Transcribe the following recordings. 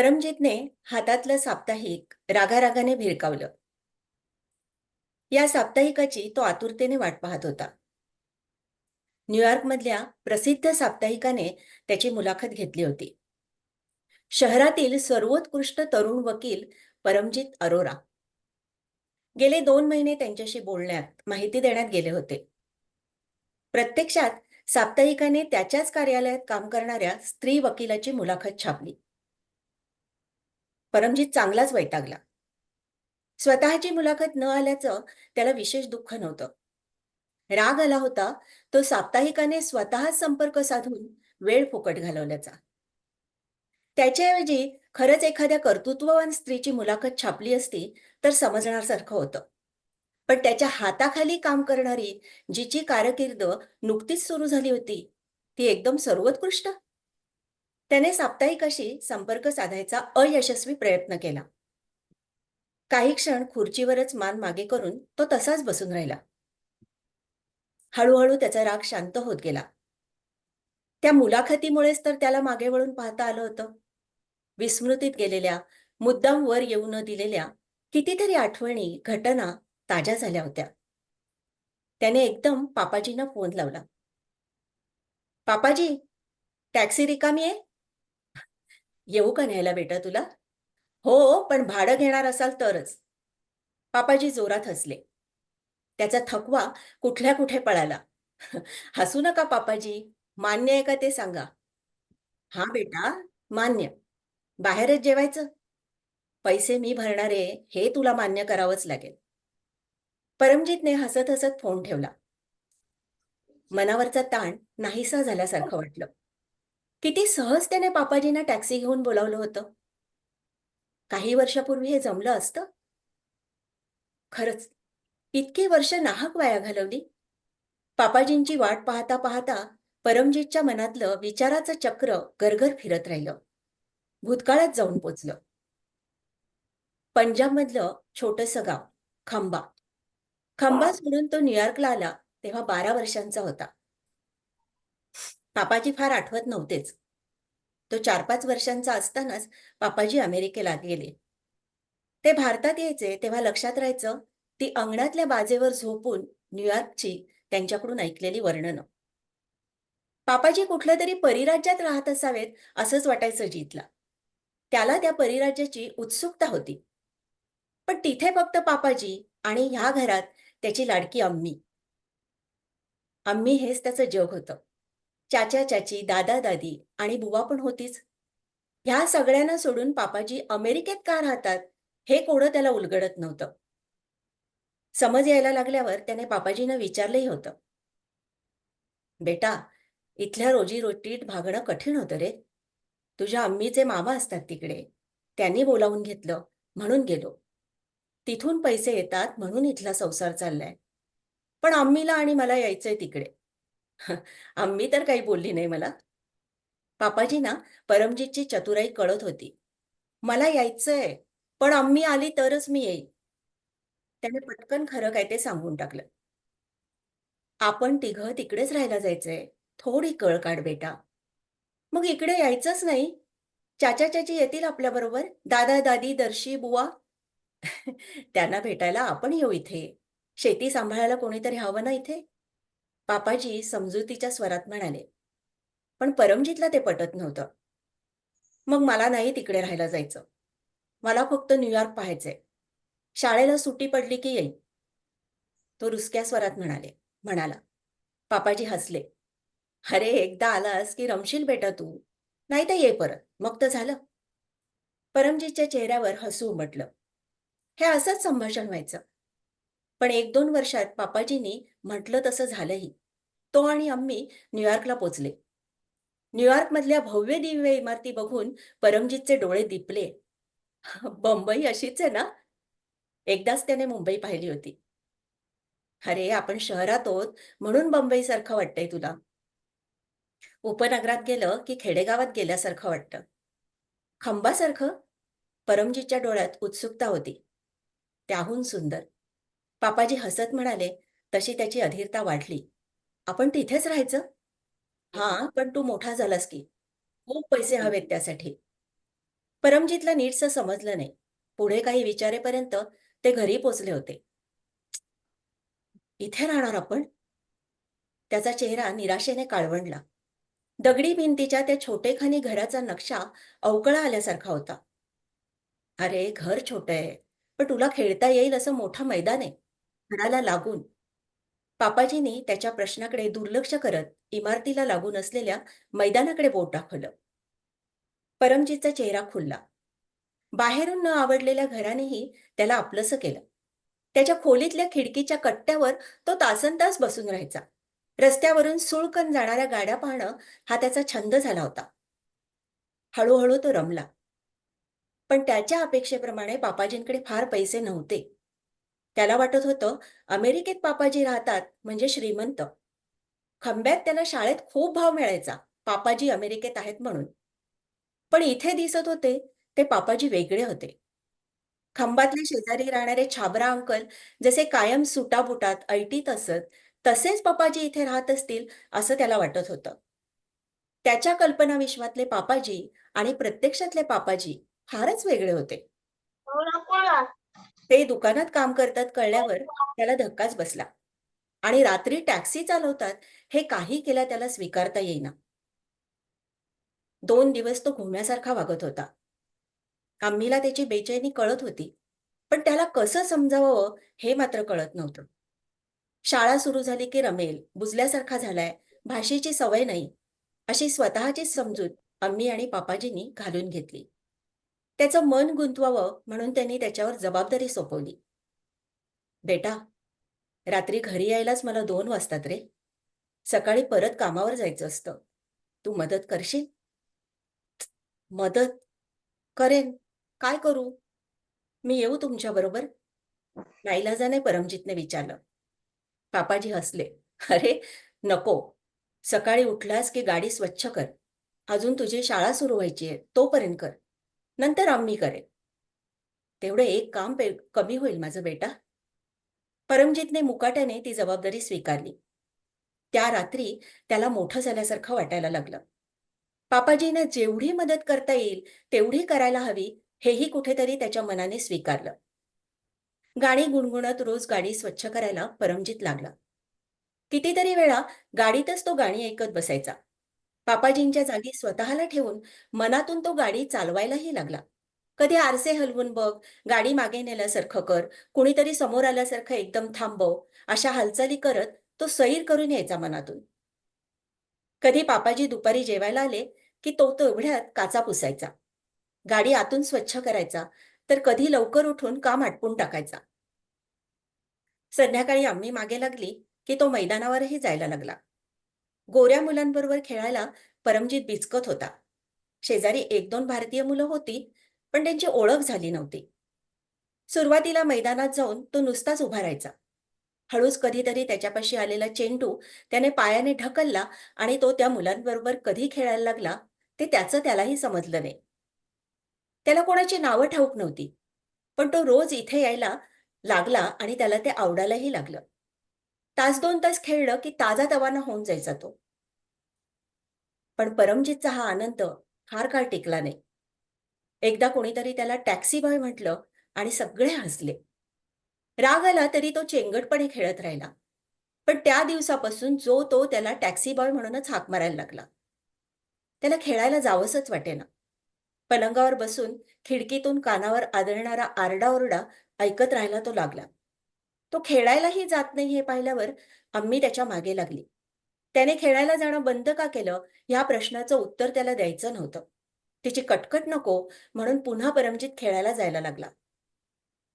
परमजीतने हातातलं साप्ताहिक रागारागाने भिरकावलं. या साप्ताहिकाची तो आतुरतेने वाट पाहत होता. न्यूयॉर्कमधल्या प्रसिद्ध साप्ताहिकाने त्याची मुलाखत घेतली होती. शहरातील सर्वोत्कृष्ट तरुण वकील परमजित अरोरा. गेले दोन महिने त्यांच्याशी बोलण्यात माहिती देण्यात गेले होते. प्रत्यक्षात साप्ताहिकाने त्याच्याच कार्यालयात काम करणाऱ्या स्त्री वकिलाची मुलाखत छापली. परमजीत चांगलाच वैतागला. स्वतःची मुलाखत न आल्याचं त्याला विशेष दुःख नव्हतं. राग आला होता तो साप्ताहिकाने स्वतः संपर्क साधून वेळ फुकट घालवल्याचा. त्याच्याऐवजी खरंच एखाद्या कर्तृत्ववान स्त्रीची मुलाखत छापली असती तर समजण्यासारखं होतं. पण त्याच्या हाताखाली काम करणारी जिची कारकीर्द नुकतीच सुरू झाली होती ती एकदम सर्वोत्कृष्ट. त्याने साप्ताहिकाशी संपर्क साधायचा अयशस्वी प्रयत्न केला. काही क्षण खुर्चीवरच मान मागे करून तो तसाच बसून राहिला. हळूहळू त्याचा राग शांत होत गेला. त्या मुलाखतीमुळेच तर त्याला मागे वळून पाहता आलं होतं. विस्मृतीत गेलेल्या मुद्दाम वर येऊ न दिलेल्या कितीतरी आठवणी घटना ताज्या झाल्या होत्या. त्याने एकदम पापाजींना फोन लावला. पापाजी टॅक्सी रिकामी आहे? येऊ का न्यायला बेटा तुला? हो पण भाडं घेणार असाल तरच. पापाजी जोरात हसले. त्याचा थकवा कुठल्या कुठे पळाला? हसू नका पापाजी. मान्य आहे का ते सांगा? हा बेटा मान्य. बाहेरच जेवायचं? पैसे मी भरणारे हे तुला मान्य करावंच लागेल. परमजीतने हसत हसत फोन ठेवला. मनावरचा ताण नाहीसा झाल्यासारखं वाटलं. किती सहज त्याने पापाजींना टॅक्सी घेऊन बोलावलं होतं? काही वर्षापूर्वी हे जमलं असतं? खरंच इतकी वर्ष नाहक वाया घालवली? पापाजींची वाट पाहता पाहता परमजीतच्या मनातलं विचाराचं चक्र गरगर फिरत राहिलं. भूतकाळात जाऊन पोचलं. पंजाबमधलं छोटंसं गाव खंबा. खंबा सोडून तो न्यूयॉर्कला आला तेव्हा बारा वर्षांचा होता. पापाजी फार आठवत नव्हतेच. तो चार पाच वर्षांचा असतानाच पापाजी अमेरिकेला गेले. ते भारतात यायचे तेव्हा लक्षात राहायचं ती अंगणातल्या बाजेवर झोपून न्यूयॉर्कची त्यांच्याकडून ऐकलेली वर्णनं. पापाजी कुठल्या तरी परिराज्यात राहत असावेत असंच वाटायचं जीतला. त्याला त्या परिराज्याची उत्सुकता होती. पण तिथे फक्त पापाजी आणि ह्या घरात त्याची लाडकी अम्मी. अम्मी हेच त्याचं जग होतं. चाचा चाची दादा दादी आणि बुवा पण होतीच. ह्या सगळ्यांना सोडून पापाजी अमेरिकेत का राहतात हे कोडं त्याला उलगडत नव्हतं. समज यायला लागल्यावर त्याने पापाजीनं विचारलंही होतं. बेटा इथल्या रोजी रोटीत भागणं कठीण होतं रे. तुझ्या अम्मीचे मामा असतात तिकडे. त्यांनी बोलावून घेतलं म्हणून गेलो. तिथून पैसे येतात म्हणून इथला संसार चाललाय. पण अम्मीला आणि मला यायचंय तिकडे. आम्ही तर काही बोलली नाही मला. पापाजींना परमजीतची चतुराई कळत होती. मला यायचंय पण आम्ही आली तरच मी येईल त्याने पटकन खरं काय ते सांगून टाकलं. आपण तिघं तिकडेच राहायला जायचंय. थोडी कळ काढ बेटा. मग इकडे यायचंच नाही. चाचा चाची येतील आपल्याबरोबर दादा दादी दर्शी बुवा. त्यांना भेटायला आपण येऊ इथे. शेती सांभाळायला कोणीतरी हवं ना इथे? पापाजी समजुतीच्या स्वरात म्हणाले पण परमजीतला ते पटत नव्हतं. मग मला नाही तिकडे राहायला जायचं. मला फक्त न्यूयॉर्क पाहायचंय. शाळेला सुट्टी पडली की येईल तो रुसक्या स्वरात म्हणाले म्हणाला पापाजी हसले. अरे एकदा आलास की रमशील बेटा तू. नाही तर ये परत. मग तर झालं. परमजीतच्या चेहऱ्यावर हसू उमटलं. हे असंच संभाषण व्हायचं. पण एक दोन वर्षात पापाजींनी म्हटलं तसं झालंही. तो आणि आम्ही न्यूयॉर्कला पोचले. न्यूयॉर्कमधल्या भव्य दिव्य इमारती बघून परमजीतचे डोळे दिपले. बंबई अशीच आहे ना? एकदाच त्याने मुंबई पाहिली होती. अरे आपण शहरात आहोत म्हणून बंबई सारखं वाटतंय तुला. उपनगरात गेलं की खेडेगावात गेल्यासारखं वाटतं. खंबासारखं. परमजीतच्या डोळ्यात उत्सुकता होती. त्याहून सुंदर. पापाजी हसत म्हणाले तशी त्याची अधीरता वाढली. आपण तिथेच राहायचं. हा पण तू मोठा झालास की. खूप पैसे हवेत त्यासाठी. परमजीतला नीटसं समजलं नाही. पुढे काही विचारेपर्यंत ते घरी पोचले होते. इथे राहणार आपण? त्याचा चेहरा निराशेने काळवंडला. दगडी भिंतीच्या त्या छोटेखानी घराचा नक्षा अवकळा आल्यासारखा होता. अरे घर छोटं आहे पण तुला खेळता येईल असं मोठं मैदान आहे घराला लागून. पापाजींनी त्याच्या प्रश्नाकडे दुर्लक्ष करत इमारतीला लागून असलेल्या मैदानाकडे बोट दाखवलं. परमजीतचा चेहरा खुलला. बाहेरून न आवडलेल्या घरानेही त्याला आपलंसं केलं. त्याच्या खोलीतल्या खिडकीच्या कट्ट्यावर तो तासनतास बसून राहायचा. रस्त्यावरून सुळकन जाणाऱ्या गाड्या पाहणं हा त्याचा छंद झाला होता. हळूहळू तो रमला. पण त्याच्या अपेक्षेप्रमाणे बापाजींकडे फार पैसे नव्हते. त्याला वाटत होतं अमेरिकेत पापाजी राहतात म्हणजे श्रीमंत. खंब्यात त्याला शाळेत खूप भाव मिळायचा पापाजी अमेरिकेत आहेत म्हणून. पण इथे दिसत होते ते पापाजी वेगळे होते. खंबातले शेजारी राहणारे छाबरा अंकल जसे कायम सुटाबुटात ऐटीत असत तसेच पापाजी इथे राहत असतील असं त्याला वाटत होतं. त्याच्या कल्पना विश्वातले पापाजी आणि प्रत्यक्षातले पापाजी फारच वेगळे होते. हो ते दुकानात काम करतात कळल्यावर त्याला धक्काच बसला. आणि रात्री टॅक्सी चालवतात हे काही केल्या त्याला स्वीकारता येईना. दोन दिवस तो घुम्यासारखा वागत होता. आम्हीला त्याची बेचैनी कळत होती पण त्याला कसं समजावं हे मात्र कळत नव्हतं. शाळा सुरू झाली की रमेल बुजल्यासारखा झालाय भाषेची सवय नाही अशी स्वतःचीच समजूत अम्मी आणि पापाजींनी घालून घेतली. त्याचं मन गुंतवावं म्हणून त्यांनी त्याच्यावर जबाबदारी सोपवली. बेटा रात्री घरी यायलाच मला दोन वाजतात रे. सकाळी परत कामावर जायचं असतं. तू मदत करशील? मदत करेन. काय करू? मी येऊ तुमच्याबरोबर नाईलाजाने परमजीतने विचारलं. पापाजी हसले. अरे नको. सकाळी उठलास की गाडी स्वच्छ कर. अजून तुझी शाळा सुरू व्हायची आहे. तोपर्यंत कर. नंतर आम्ही करेन. तेवढं एक काम पे कमी होईल माझं बेटा. परमजीतने मुकाट्याने ती जबाबदारी स्वीकारली. त्या रात्री त्याला मोठं झाल्यासारखं वाटायला लागलं. पापाजीनं जेवढी मदत करता येईल तेवढी करायला हवी हेही कुठेतरी त्याच्या मनाने स्वीकारलं. गाणी गुणगुणत रोज गाडी स्वच्छ करायला परमजीत लागला. कितीतरी वेळा गाडीतच तो गाणी ऐकत बसायचा. पापाजींच्या जागी स्वतःला ठेवून मनातून तो गाडी चालवायलाही लागला. कधी आरसे हलवून बघ गाडी मागे नेल्यासारखं कर कुणीतरी समोर आल्यासारखं एकदम थांबव अशा हालचाली करत तो सैर करून यायचा मनातून. कधी पापाजी दुपारी जेवायला आले की तो तेवढ्यात काचा पुसायचा. गाडी आतून स्वच्छ करायचा तर कधी लवकर उठून काम आटपून टाकायचा. संध्याकाळी आम्ही मागे लागली की तो मैदानावरही जायला लागला. गोऱ्या मुलांबरोबर खेळायला परमजीत बिचकत होता. शेजारी एक दोन भारतीय मुलं होती पण त्यांची ओळख झाली नव्हती. सुरुवातीला मैदानात जाऊन तो नुसताच उभा राहायचा. हळूच कधीतरी त्याच्यापाशी आलेला चेंडू त्याने पायाने ढकलला आणि तो त्या मुलांबरोबर कधी खेळायला लागला ते त्याचं त्यालाही समजलं नाही. त्याला कोणाची नावं ठाऊक नव्हती पण तो रोज इथे यायला लागला आणि त्याला ते आवडायलाही लागलं. तास दोन तास खेळलं की ताजा तवाना होऊन जायचा तो. पण परमजीतचा हा आनंद फार काळ टिकला नाही. एकदा कोणीतरी त्याला टॅक्सी बॉय म्हटलं आणि सगळे हसले. राग आला तरी तो चेंगटपणे खेळत राहिला. पण त्या दिवसापासून जो तो त्याला टॅक्सी बॉय म्हणूनच हाक मारायला लागला. त्याला खेळायला जावंसच वाटेना. पलंगावर बसून खिडकीतून कानावर आदळणारा आरडाओरडा ऐकत राहायला तो लागला. तो खेळायलाही जात नाही हे पाहिल्यावर आम्ही त्याच्यामागे लागली. त्याने खेळायला जाणं बंद का केलं? ह्या प्रश्नाचं उत्तर त्याला द्यायचं नव्हतं. तिची कटकट नको म्हणून पुन्हा परमजीत खेळायला जायला लागला.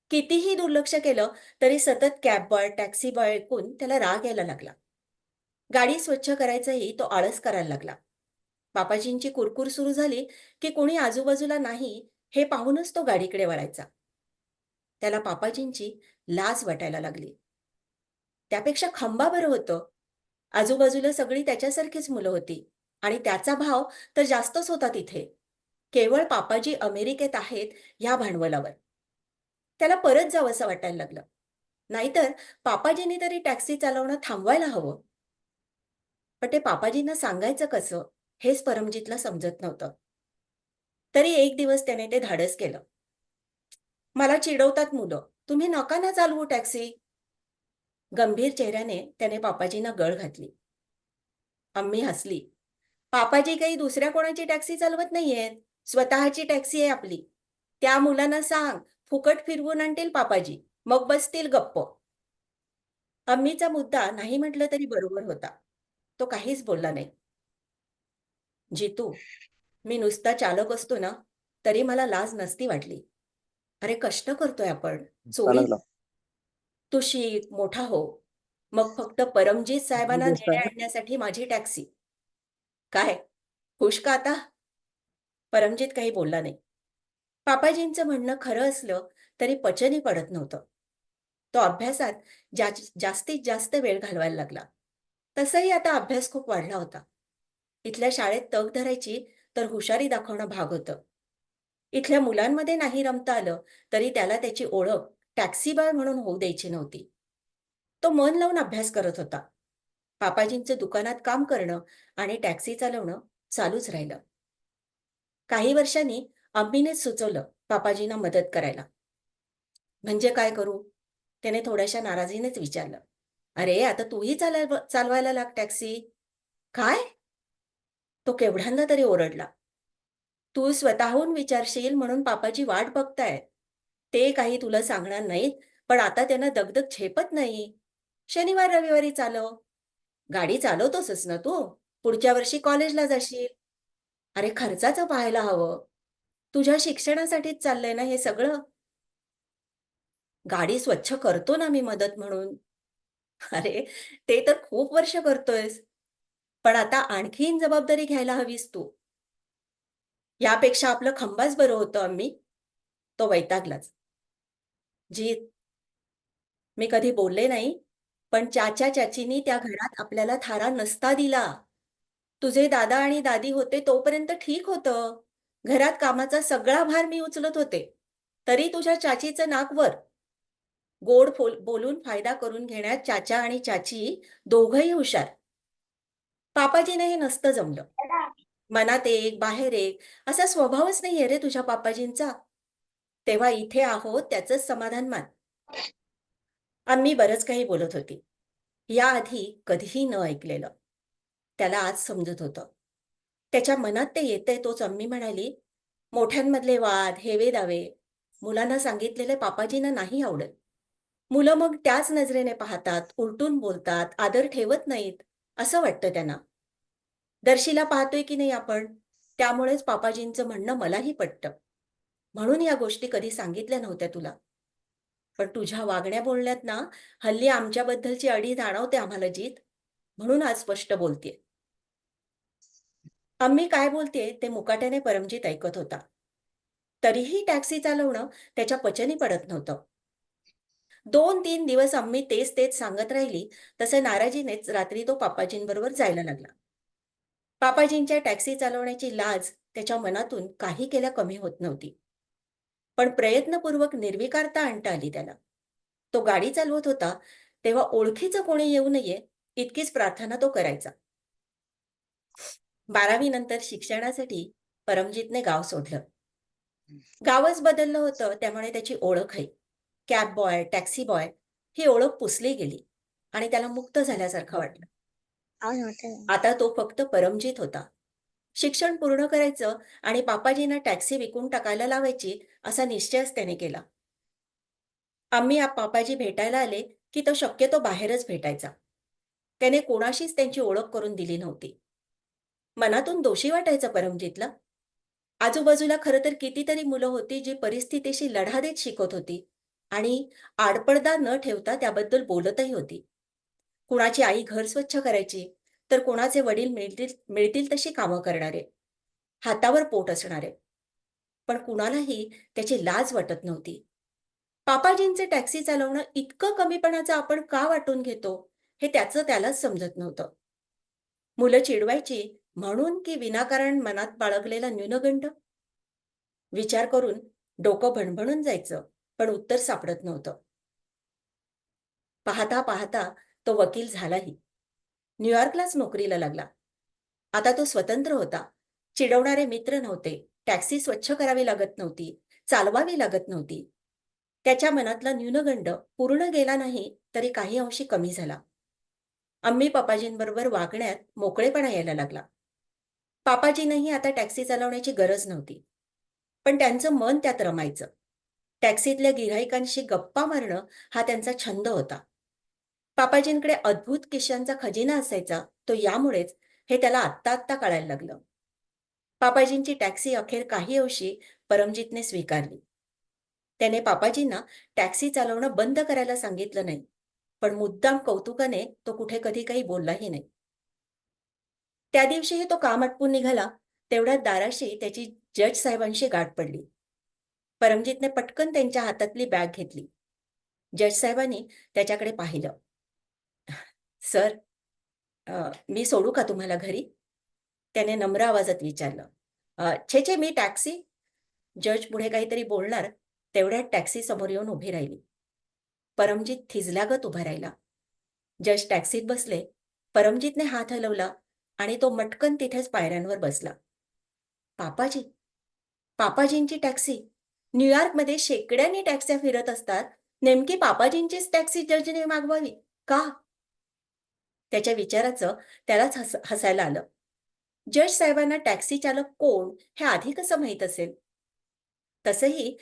कितीही दुर्लक्ष केलं तरी सतत कॅब बॉय टॅक्सी बॉय ऐकून त्याला राग यायला लागला. गाडी स्वच्छ करायचंही तो आळस करायला लागला. बापाजींची कुरकुर सुरू झाली की कोणी आजूबाजूला नाही हे पाहूनच तो गाडीकडे वळायचा. त्याला पापाजींची लाज वाटायला लागली. त्यापेक्षा खंबा बरं होतं. आजूबाजूला सगळी त्याच्यासारखीच मुलं होती. आणि त्याचा भाव तर जास्तच होता तिथे. केवळ पापाजी अमेरिकेत आहेत ह्या भांडवलावर. त्याला परत जावंसं वाटायला लागलं. नाहीतर पापाजींनी तरी टॅक्सी चालवणं थांबवायला हवं. पण ते पापाजींना सांगायचं कसं हेच परमजीतला समजत नव्हतं. तरी एक दिवस त्याने ते धाडस केलं. मला चिडवतात मुलं. तुम्ही नका ना चालवू टॅक्सी. गंभीर चेहऱ्याने त्याने पापाजींना गळ घातली. अम्मी हसली. पापाजी काही दुसऱ्या कोणाची टॅक्सी चालवत नाहीयेत. स्वतःची टॅक्सी आहे आपली. त्या मुलांना सांग फुकट फिरवून आणतील पापाजी मग बसतील गप्प. अम्मीचा मुद्दा नाही म्हटलं तरी बरोबर होता. तो काहीच बोलला नाही. जितू मी नुसता चालक असतो ना तरी मला लाज नसती वाटली. अरे कष्ट करतोय आपण. चोरी तू शिक मोठा हो. मग फक्त परमजीत साहेबांना नेण्या. आणण्यासाठी माझी टॅक्सी. काय? खुश का आता? परमजीत काही बोलला नाही. पापाजींचं म्हणणं खरं असलं तरी पचनी पडत नव्हतं. तो अभ्यासात जा जास्तीत जास्त वेळ घालवायला लागला. तसंही आता अभ्यास खूप वाढला होता. इथल्या शाळेत तग धरायची तर हुशारी दाखवणं भाग होतं. इथल्या मुलांमध्ये नाही रमता आलं तरी त्याला त्याची ओळख टॅक्सी बॉय म्हणून होऊ द्यायची नव्हती. तो मन लावून अभ्यास करत होता. पापाजींचं दुकानात काम करणं आणि टॅक्सी चालवणं चालूच राहिलं. काही वर्षांनी अंबीनेच सुचवलं पापाजींना मदत करायला. म्हणजे काय करू? त्याने थोड्याशा नाराजीनेच विचारलं. अरे आता तूही चालाय चालवायला लाग टॅक्सी. काय? तो केवढ्यांदा तरी ओरडला. तू स्वतःहून विचारशील म्हणून पापाजी वाट बघतायत. ते काही तुला सांगणार नाहीत पण आता त्यांना दगदग झेपत नाही. शनिवार रविवारी चालव. गाडी चालवतोसच ना तू. पुढच्या वर्षी कॉलेजला जाशील. अरे खर्चाचं पाहायला हवं. तुझ्या शिक्षणासाठीच चाललंय ना हे सगळं? गाडी स्वच्छ करतो ना मी मदत म्हणून. अरे ते तर खूप वर्ष करतोयस. पण आता आणखीन जबाबदारी घ्यायला हवीस तू. यापेक्षा आपलं खंबाच बरं होतं आम्ही तो वैतागलाच. जीत. मी कधी बोलले नाही पण चाचा चाचीनी त्या घरात आपल्याला थारा नसता दिला. तुझे दादा आणि दादी होते तोपर्यंत ठीक होतं. घरात कामाचा सगळा भार मी उचलत होते. तरी तुझ्या चाचीचं नाक वर. गोड फोल बोलून फायदा करून घेण्यात चाचा आणि चाची दोघही हुशार. पापाजीने हे नसतं जमलं. मनात एक बाहेर एक असा स्वभावच नाहीये रे तुझ्या पापाजींचा. तेव्हा इथे आहोत त्याचंच समाधान मान. आम्ही बरंच काही बोलत होती. याआधी कधीही न ऐकलेलं. त्याला आज समजत होतं. त्याच्या मनात ते येतंय तोच. अम्मी म्हणाली मोठ्यांमधले वाद हेवे दावे मुलांना सांगितलेले पापाजींना नाही आवडत. मुलं मग त्याच नजरेने पाहतात उलटून बोलतात आदर ठेवत नाहीत असं वाटतं त्यांना. दर्शीला पाहतोय की नाही आपण? त्यामुळेच पापाजींचं म्हणणं मलाही पटतं. म्हणून या गोष्टी कधी सांगितल्या नव्हत्या तुला. पण तुझ्या वागण्या बोलण्यात ना हल्ली आमच्याबद्दलची अडी जाणवते आम्हाला जीत म्हणून आज स्पष्ट बोलतेय. आम्ही काय बोलतेय ते मुकाट्याने परमजीत ऐकत होता. तरीही टॅक्सी चालवणं त्याच्या पचनी पडत नव्हतं. दोन तीन दिवस आम्ही तेच तेच सांगत राहिली तसे नाराजीनेच रात्री तो पापाजींबरोबर जायला लागला. पापाजींच्या टॅक्सी चालवण्याची लाज त्याच्या मनातून काही केल्या कमी होत नव्हती. पण प्रयत्नपूर्वक निर्विकारता आणता आली त्याला. तो गाडी चालवत होता तेव्हा ओळखीचं कोणी येऊ नये इतकीच प्रार्थना तो करायचा. बारावी नंतर शिक्षणासाठी परमजीतने गाव सोडलं. गावच बदललं होतं त्यामुळे त्याची ओळख आहे. कॅब बॉय टॅक्सी बॉय ही ओळख पुसली गेली आणि त्याला मुक्त झाल्यासारखं वाटलं. आता तो फक्त परमजीत होता. शिक्षण पूर्ण करायचं आणि बापाजींना टॅक्सी विकून टाकायला लावायची असा निश्चयच त्याने केला. आम्ही आप पापाजी भेटायला आले की तो शक्यतो बाहेरच भेटायचा. त्याने कोणाशीच त्यांची ओळख करून दिली नव्हती. मनातून दोषी वाटायचं परमजीतला. आजूबाजूला खरं तर कितीतरी मुलं होती जी परिस्थितीशी लढा देत शिकत होती आणि आडपडदा न ठेवता त्याबद्दल बोलतही होती. कुणाची आई घर स्वच्छ करायची तर कोणाचे वडील मिळतील मिळतील तशी कामं करणारे. हातावर पोट असणारे. पण कुणालाही त्याची लाज वाटत नव्हती. पापाजींचे टॅक्सी चालवणं इतकं कमीपणाचं आपण का वाटून घेतो हे त्याचं त्यालाच समजत नव्हतं. मुलं चिडवायची म्हणून की विनाकारण मनात बाळगलेला न्यूनगंड विचार करून डोकं भणभणून जायचं पण उत्तर सापडत नव्हतं. पाहता पाहता तो वकील झालाही. न्यूयॉर्कलाच नोकरीला लागला. आता तो स्वतंत्र होता. चिडवणारे मित्र नव्हते. टॅक्सी स्वच्छ करावी लागत नव्हती. चालवावी लागत नव्हती. त्याच्या मनातला न्यूनगंड पूर्ण गेला नाही तरी काही अंशी कमी झाला. अम्मी पापाजींबरोबर वागण्यात मोकळेपणा यायला लागला. पापाजींनाही आता टॅक्सी चालवण्याची गरज नव्हती. पण त्यांचं मन त्यात रमायचं. टॅक्सीतल्या गिऱ्हाईकांशी गप्पा मारणं हा त्यांचा छंद होता. पापाजींकडे अद्भुत किशांचा खजिना असायचा. तो यामुळेच हे त्याला आत्ता आत्ता कळायला लागलं. पापाजींची टॅक्सी अखेर काही अंशी परमजीतने स्वीकारली. त्याने पापाजींना टॅक्सी चालवणं बंद करायला सांगितलं नाही पण मुद्दाम कौतुकाने तो कुठे कधी काही बोललाही नाही. त्या दिवशीही तो काम आटपून निघाला तेवढ्यात दाराशी त्याची जज साहेबांशी गाठ पडली. परमजीतने पटकन त्यांच्या हातातली बॅग घेतली. जज साहेबांनी त्याच्याकडे पाहिलं. सर मी सोडू का तुम्हाला घरी? त्याने नम्र आवाजात विचारलं. छे छे मी टॅक्सी. जज पुढे काहीतरी बोलणार तेवढ्यात टॅक्सी समोर येऊन उभी राहिली. परमजीत थिजलागत उभा राहिला. जज टॅक्सीत बसले. परमजीतने हात हलवला आणि तो मटकन तिथेच पायऱ्यांवर बसला. पापाजी पापाजींची टॅक्सी. न्यूयॉर्कमध्ये शेकड्यांनी टॅक्स्या फिरत असतात. नेमकी पापाजींचीच टॅक्सी जजने मागवावी का? त्याच्या विचाराचं त्यालाच हस हसायला आलं. जज साहेबांना टॅक्सी चालक कोण हे आधी कसं माहीत असेल? तसंही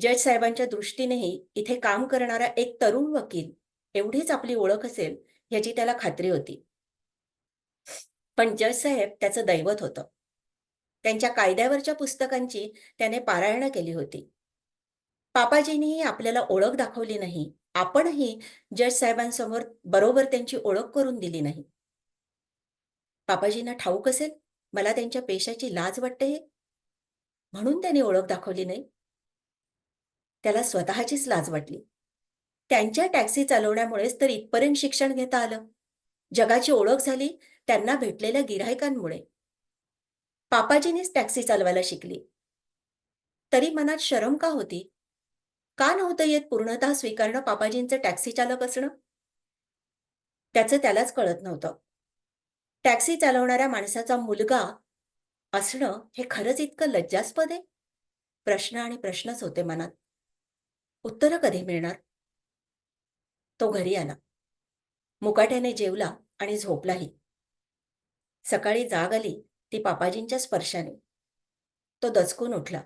जज साहेबांच्या दृष्टीनेही इथे काम करणारा एक तरुण वकील एवढीच आपली ओळख असेल याची त्याला खात्री होती. पण जज साहेब त्याचं दैवत होतं. त्यांच्या कायद्यावरच्या पुस्तकांची त्याने पारायणं केली होती. पापाजींनीही आपल्याला ओळख दाखवली नाही. आपणही जज साहेबांसमोर बरोबर त्यांची ओळख करून दिली नाही. पापाजींना ठाऊक असेल मला त्यांच्या पेशाची लाज वाटते हे? म्हणून त्यांनी ओळख दाखवली नाही. त्याला स्वतःचीच लाज वाटली. त्यांच्या टॅक्सी चालवण्यामुळेच तर इथपर्यंत शिक्षण घेता आलं. जगाची ओळख झाली त्यांना भेटलेल्या गिऱ्हाईकांमुळे. पापाजीनेच टॅक्सी चालवायला शिकली. तरी मनात शरम का होती? का नव्हतं येत पूर्णतः स्वीकारणं पापाजींचं टॅक्सी चालक असणं? त्याचं त्यालाच कळत नव्हतं. टॅक्सी चालवणाऱ्या माणसाचा मुलगा असणं हे खरंच इतकं लज्जास्पद आहे? प्रश्न आणि प्रश्नच होते मनात. उत्तरं कधी मिळणार? तो घरी आला. मुकाट्याने जेवला आणि झोपलाही. सकाळी जाग आली ती पापाजींच्या स्पर्शाने. तो दचकून उठला.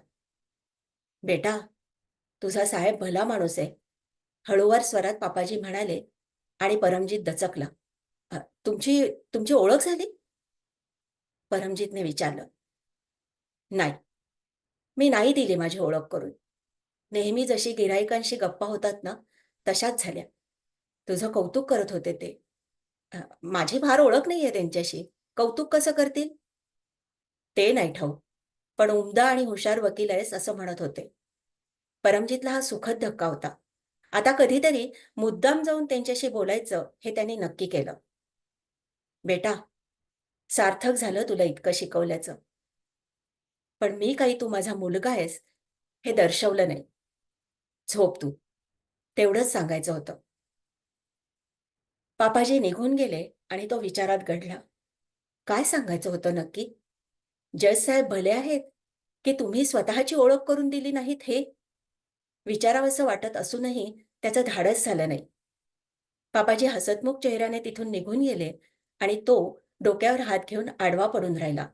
बेटा तुझा साहेब भला माणूस आहे. हळूवार स्वरात पापाजी म्हणाले आणि परमजीत दचकला. तुमची तुमची ओळख झाली? परमजीतने विचारलं. नाही. मी नाही दिली माझी ओळख करून. नेहमी जशी गिराईकांशी गप्पा होतात ना तशाच झाल्या. तुझं कौतुक करत होते ते. माझी फार ओळख नाहीये त्यांच्याशी. कौतुक कसं करतील? ते नाही ठाऊक. पण उमदा आणि हुशार वकील आहेस असं म्हणत होते. परमजीतला हा सुखद धक्का होता. आता कधीतरी मुद्दाम जाऊन त्यांच्याशी बोलायचं हे त्यांनी नक्की केलं. बेटा सार्थक झालं तुला इतकं शिकवल्याचं. पण मी काही तू माझा मुलगा आहेस हे दर्शवलं नाही. झोप तू. तेवढंच सांगायचं होतं. पापाजी निघून गेले आणि तो विचारात घडला. काय सांगायचं होतं नक्की? जज साहेब भले आहेत की तुम्ही स्वतःची ओळख करून दिली नाहीत हे? विचारावंसं वाटत असूनही त्याचं धाडस झालं नाही. बाबाजी हसतमुख चेहऱ्याने तिथून निघून गेले आणि तो डोक्यावर हात घेऊन आडवा पडून राहिला.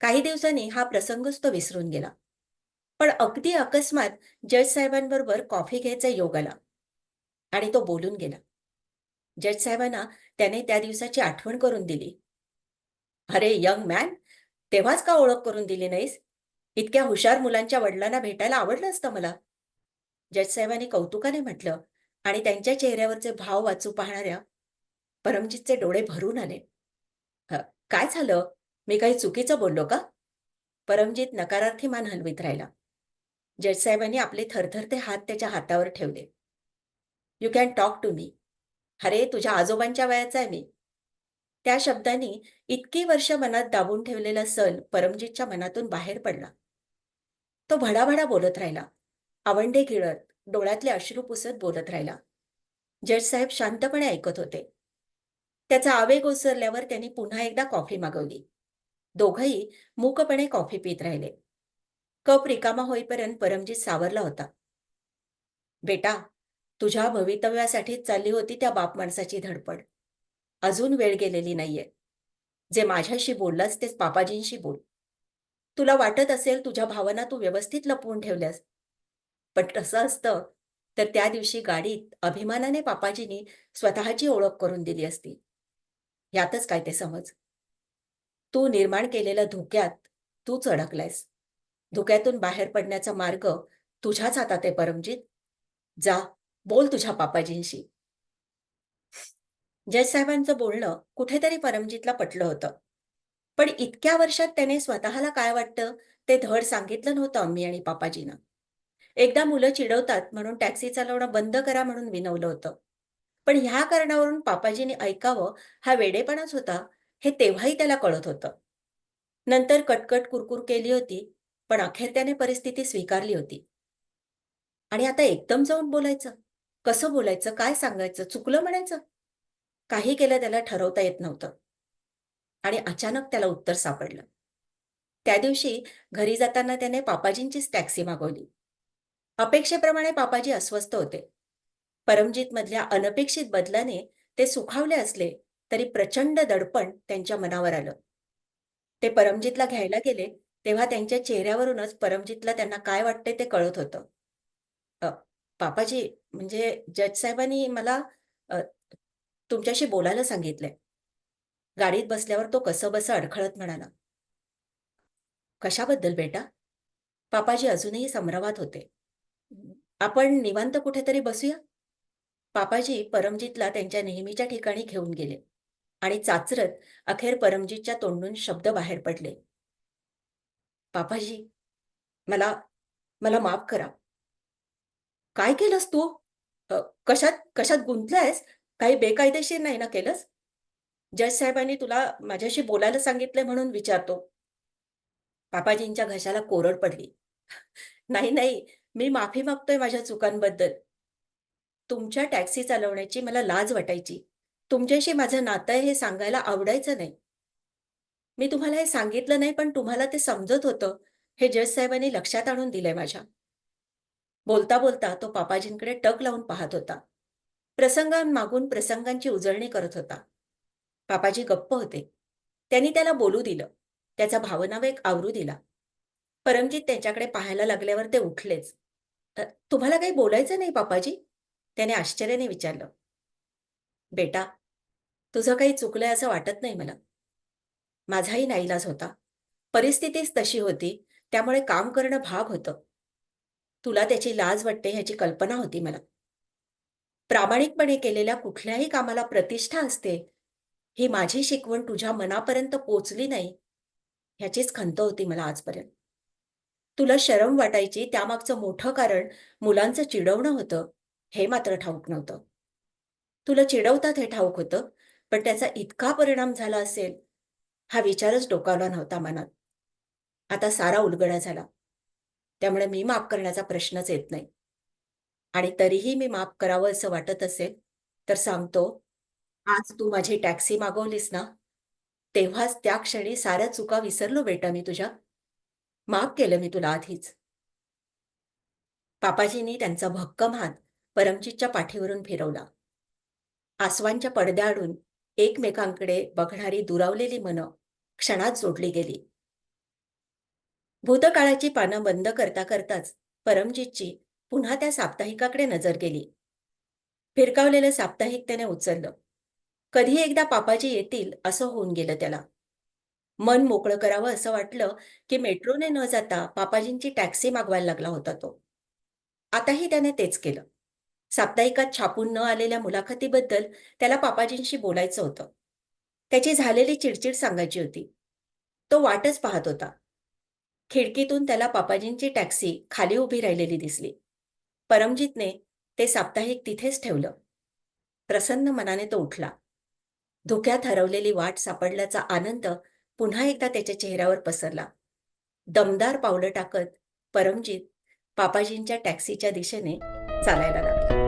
काही दिवसांनी हा प्रसंगच तो विसरून गेला. पण अगदी अकस्मात जज साहेबांबरोबर कॉफी घ्यायचा योग आला आणि तो बोलून गेला. जज साहेबांना त्याने त्या दिवसाची आठवण करून दिली. अरे यंग मॅन तेव्हाच का ओळख करून दिली नाहीस? इतक्या हुशार मुलांच्या वडिलांना भेटायला आवडलं असतं मला. जजसाहेबांनी कौतुकाने म्हटलं आणि त्यांच्या चेहऱ्यावरचे भाव वाचू पाहणाऱ्या परमजीतचे डोळे भरून आले. काय झालं? मी काही चुकीचं बोललो का? परमजीत नकारार्थी मान हलवीत राहिला. जजसाहेबांनी आपले थरथरते हात त्याच्या हातावर ठेवले. You can talk to me अरे तुझ्या आजोबांच्या वयाचा आहे मी. त्या शब्दांनी इतकी वर्ष मनात दाबून ठेवलेला सल परमजीतच्या मनातून बाहेर पडला. तो भडाभडा बोलत राहिला. आवंडे गिळत डोळ्यातले अश्रू पुसत बोलत राहिला. जज साहेब शांतपणे ऐकत होते. त्याचा आवेग ओसरल्यावर त्यांनी पुन्हा एकदा कॉफी मागवली. दोघंही मूकपणे कॉफी पित राहिले. कप रिकामा होईपर्यंत परमजीत सावरला होता. बेटा तुझ्या भवितव्यासाठीच चालली होती त्या बाप माणसाची धडपड. अजून वेळ गेलेली नाहीये. जे माझ्याशी बोललास तेच पापाजींशी बोल. तुला वाटत असेल तुझ्या भावना तू व्यवस्थित लपवून ठेवल्यास. पण तसं असतं तर त्या दिवशी गाडीत अभिमानाने पापाजींनी स्वतःची ओळख करून दिली असती. यातच काय ते समज. तू निर्माण केलेल्या धोक्यात तूच अडकलायस धोक्यातून बाहेर पडण्याचा मार्ग तुझ्याच हातात आहे परमजीत. जा बोल तुझ्या पापाजींशी. जज साहेबांचं बोलणं कुठेतरी परमजीतला पटलं होतं. पण इतक्या वर्षात त्याने स्वतःला काय वाटतं? ते धड सांगितलं नव्हतं अम्मी आणि पापाजीनं. एकदा मुलं चिडवतात म्हणून टॅक्सी चालवणं बंद करा म्हणून विनवलं होतं. पण ह्या कारणावरून पापाजीने ऐकावं हा वेडेपणाच होता हे तेव्हाही त्याला कळत होतं. नंतर कटकट कुरकुर केली होती पण अखेर त्याने परिस्थिती स्वीकारली होती. आणि आता एकदम जाऊन बोलायचं. कसं बोलायचं? काय सांगायचं? चुकलं म्हणायचं? काही केलं त्याला ठरवता येत नव्हतं. आणि अचानक त्याला उत्तर सापडलं. त्या दिवशी घरी जाताना त्याने पापाजींचीच टॅक्सी मागवली. अपेक्षेप्रमाणे पापाजी अस्वस्थ होते. परमजीत मधल्या अनपेक्षित बदलाने ते सुखावले असले तरी प्रचंड दडपण त्यांच्या मनावर आलं. ते परमजीतला घ्यायला गेले तेव्हा त्यांच्या चेहऱ्यावरूनच परमजीतला त्यांना काय वाटते ते कळत होतं. पापाजी म्हणजे जज साहेबांनी मला तुमच्याशी बोलायला सांगितलंय. गाडीत बसल्यावर तो कसं बसं अडखळत म्हणाला. कशाबद्दल बेटा? पापाजी अजूनही संभ्रमात होते. आपण निवांत कुठेतरी बसूया? पापाजी परमजीतला त्यांच्या नेहमीच्या ठिकाणी घेऊन गेले आणि चाचरत अखेर परमजीतच्या तोंडून शब्द बाहेर पडले. पापाजी मला मला माफ करा. काय केलंस तू? कशात कशात गुंतलायस? काही बेकायदेशीर नाही ना केलंस? जज साहेबांनी तुला माझ्याशी बोलायला सांगितलंय म्हणून विचारतो. पापाजींच्या घशाला कोरड पडली. नाही नाही मी माफी मागतोय माझ्या चुकांबद्दल. तुमच्या टॅक्सी चालवण्याची मला लाज वाटायची. तुमच्याशी माझं नातं आहे हे सांगायला आवडायचं नाही. मी तुम्हाला हे सांगितलं नाही पण तुम्हाला ते समजत होतं हे जज साहेबांनी लक्षात आणून दिलंय माझ्या. बोलता बोलता तो पापाजींकडे टक लावून पाहत होता. प्रसंगांमागून प्रसंगांची उजळणी करत होता. पापाजी गप्प होते. त्यांनी त्याला बोलू दिलं. त्याचा भावनावेग आवरू दिला. परमजीत त्यांच्याकडे पाहायला लागल्यावर ते उठलेच. तुम्हाला काही बोलायचं नाही पापाजी त्याने आश्चर्याने विचारलं. बेटा तुझं काही चुकलंय असं वाटत नाही मला. माझाही नाईलाज होता. परिस्थितीच तशी होती. त्यामुळे काम करणं भाग होतं. तुला त्याची लाज वाटते ह्याची कल्पना होती मला. प्रामाणिकपणे केलेल्या कुठल्याही कामाला प्रतिष्ठा असते ही माझी शिकवण तुझ्या मनापर्यंत पोचली नाही ह्याचीच खंत होती मला आजपर्यंत. तुला शरम वाटायची त्यामागचं मोठं कारण मुलांचं चिडवणं होतं हे मात्र ठाऊक नव्हतं. तुला चिडवतात हे ठाऊक होतं पण त्याचा इतका परिणाम झाला असेल हा विचारच डोकावला नव्हता मनात. आता सारा उलगडा झाला. त्यामुळे मी माफ करण्याचा प्रश्नच येत नाही. आणि तरीही मी माफ करावं असं वाटत असेल तर सांगतो आज तू माझी टॅक्सी मागवलीस ना? तेव्हाच त्या क्षणी साऱ्या चुका विसरलो बेटा मी तुझ्या. माफ केलं मी तुला आधीच. पापाजींनी त्यांचा भक्कम हात परमजीतच्या पाठीवरून फिरवला. आसवांच्या पडद्याआडून एकमेकांकडे बघणारी दुरावलेली मनं क्षणात जोडली गेली. भूतकाळाची पानं बंद करता करताच परमजीतची पुन्हा त्या साप्ताहिकाकडे नजर गेली. फिरकावलेलं साप्ताहिक त्याने उचललं. कधी एकदा पापाजी येतील असं होऊन गेलं त्याला. मन मोकळं करावं असं वाटलं की मेट्रोने न जाता पापाजींची टॅक्सी मागवायला लागला होता तो. आताही त्याने तेच केलं. साप्ताहिकात छापून न आलेल्या मुलाखतीबद्दल त्याला पापाजींशी बोलायचं होतं. त्याची झालेली चिडचिड सांगायची होती. तो वाटच पाहत होता. खिडकीतून त्याला पापाजींची टॅक्सी खाली उभी राहिलेली दिसली. परमजीतने ते साप्ताहिक तिथेच ठेवलं. प्रसन्न मनाने तो उठला. धुक्यात हरवलेली वाट सापडल्याचा आनंद पुन्हा एकदा त्याच्या चेहऱ्यावर पसरला. दमदार पावलं टाकत परमजीत पापाजींच्या टॅक्सीच्या दिशेने चालायला लागला.